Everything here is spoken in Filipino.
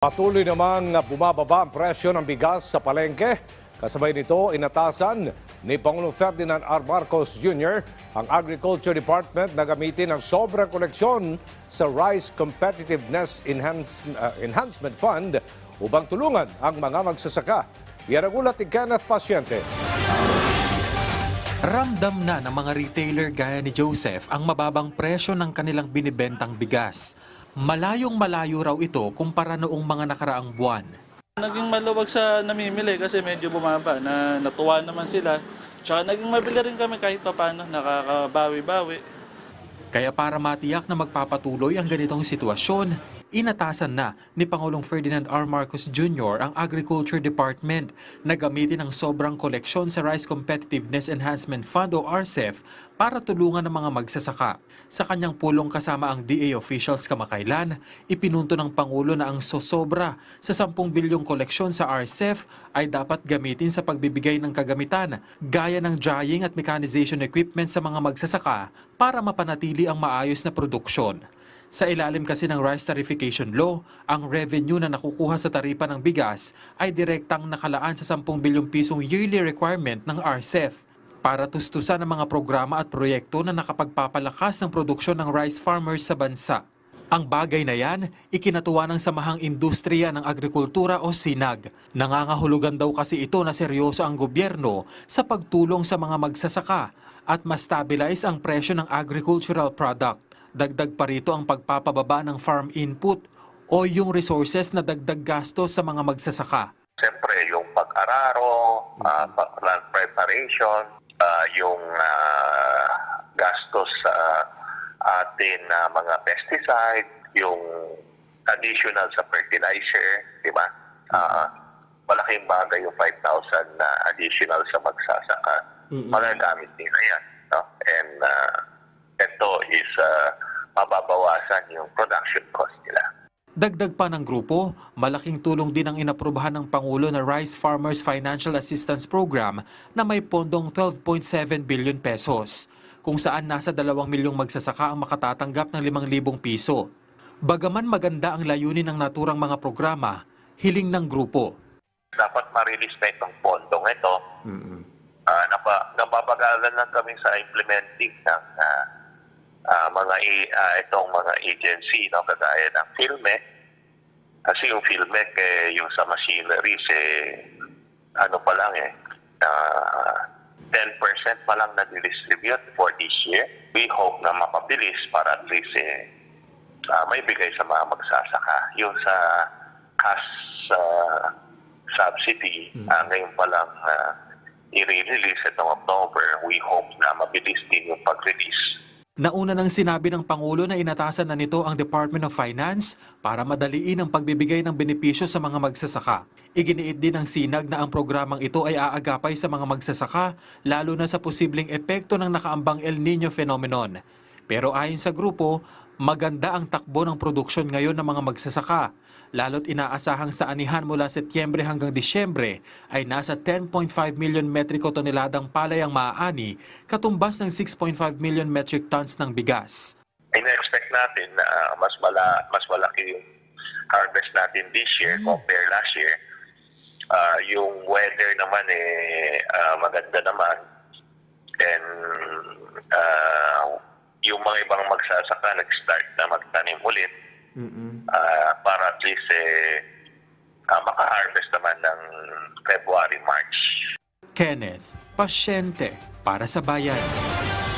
Patuloy namang bumababa ang presyo ng bigas sa palengke. Kasabay nito, inatasan ni Pangulong Ferdinand R. Marcos Jr. ang Agriculture Department na gamitin ang sobrang koleksyon sa Rice Competitiveness Enhance- uh, Enhancement Fund upang tulungan ang mga magsasaka. Yan ang ulat ni Kenneth Pasyente. Ramdam na ng mga retailer gaya ni Joseph ang mababang presyo ng kanilang binibentang bigas. Malayong malayo raw ito kumpara noong mga nakaraang buwan. Naging maluwag sa namimili kasi medyo bumaba na natuwa naman sila. Tsaka naging mabili rin kami kahit pa paano, nakakabawi-bawi. Kaya para matiyak na magpapatuloy ang ganitong sitwasyon, inatasan na ni Pangulong Ferdinand R. Marcos Jr. ang Agriculture Department na gamitin ang sobrang koleksyon sa Rice Competitiveness Enhancement Fund o RCEF para tulungan ang mga magsasaka. Sa kanyang pulong kasama ang DA officials kamakailan, ipinunto ng Pangulo na ang sosobra sa 10 bilyong koleksyon sa RCEF ay dapat gamitin sa pagbibigay ng kagamitan gaya ng drying at mechanization equipment sa mga magsasaka para mapanatili ang maayos na produksyon. Sa ilalim kasi ng Rice Tarification Law, ang revenue na nakukuha sa taripa ng bigas ay direktang nakalaan sa 10 bilyong pisong yearly requirement ng RCEF para tustusan ang mga programa at proyekto na nakapagpapalakas ng produksyon ng rice farmers sa bansa. Ang bagay na yan, ikinatuwa ng Samahang Industriya ng Agrikultura o SINAG. Nangangahulugan daw kasi ito na seryoso ang gobyerno sa pagtulong sa mga magsasaka at ma-stabilize ang presyo ng agricultural product. Dagdag pa rito ang pagpapababa ng farm input o yung resources na dagdag gastos sa mga magsasaka. Siyempre, yung pag-araro, ah, pa- plant preparation, ah, yung ah, gastos sa atin na mga pesticide, yung additional sa fertilizer, di ba? Ah, malaking bagay yung 5,000 na additional sa magsasaka. Magagamit nila yan. No? And ah, ito is ah, mababawasan yung production cost nila. Dagdag pa ng grupo, malaking tulong din ang inaprubahan ng Pangulo na Rice Farmers Financial Assistance Program na may pondong 12.7 billion pesos, kung saan nasa 2 milyong magsasaka ang makatatanggap ng 5,000 piso. Bagaman maganda ang layunin ng naturang mga programa, hiling ng grupo. dapat ma-release na itong pondong ito. Ah, napa, nababagalan lang kami sa implementing ng ah, ah, mga i- ah, itong mga agency no kagaya ng PhilMec. Kasi yung PhilMec eh, yung sa machineries eh ano pa lang eh ah, 10% pa lang na-distribute for this year. We hope na mapabilis para at least eh, ah, may bigay sa mga magsasaka. Yung sa cash ah, subsidy, ah, ngayon pa lang ah, i-release itong October. We hope na mabilis din yung pag-release. Nauna nang sinabi ng Pangulo na inatasan na nito ang Department of Finance para madaliin ang pagbibigay ng benepisyo sa mga magsasaka. Iginiit din ng sinag na ang programang ito ay aagapay sa mga magsasaka lalo na sa posibleng epekto ng nakaambang El Nino phenomenon. Pero ayon sa grupo, maganda ang takbo ng produksyon ngayon ng mga magsasaka. Lalo't inaasahang sa anihan mula Setyembre hanggang Disyembre ay nasa 10.5 million metriko toneladang palay ang maaani, katumbas ng 6.5 million metric tons ng bigas. Ina-expect natin na ah, mas, mala, mas malaki yung harvest natin this year compare last year. Ah, yung weather naman eh ah, maganda naman. And mga ibang magsasaka nag-start na magtanim ulit ah, para at least eh, ah, maka-harvest naman ng February, March. Kenneth, pasyente para sa bayan.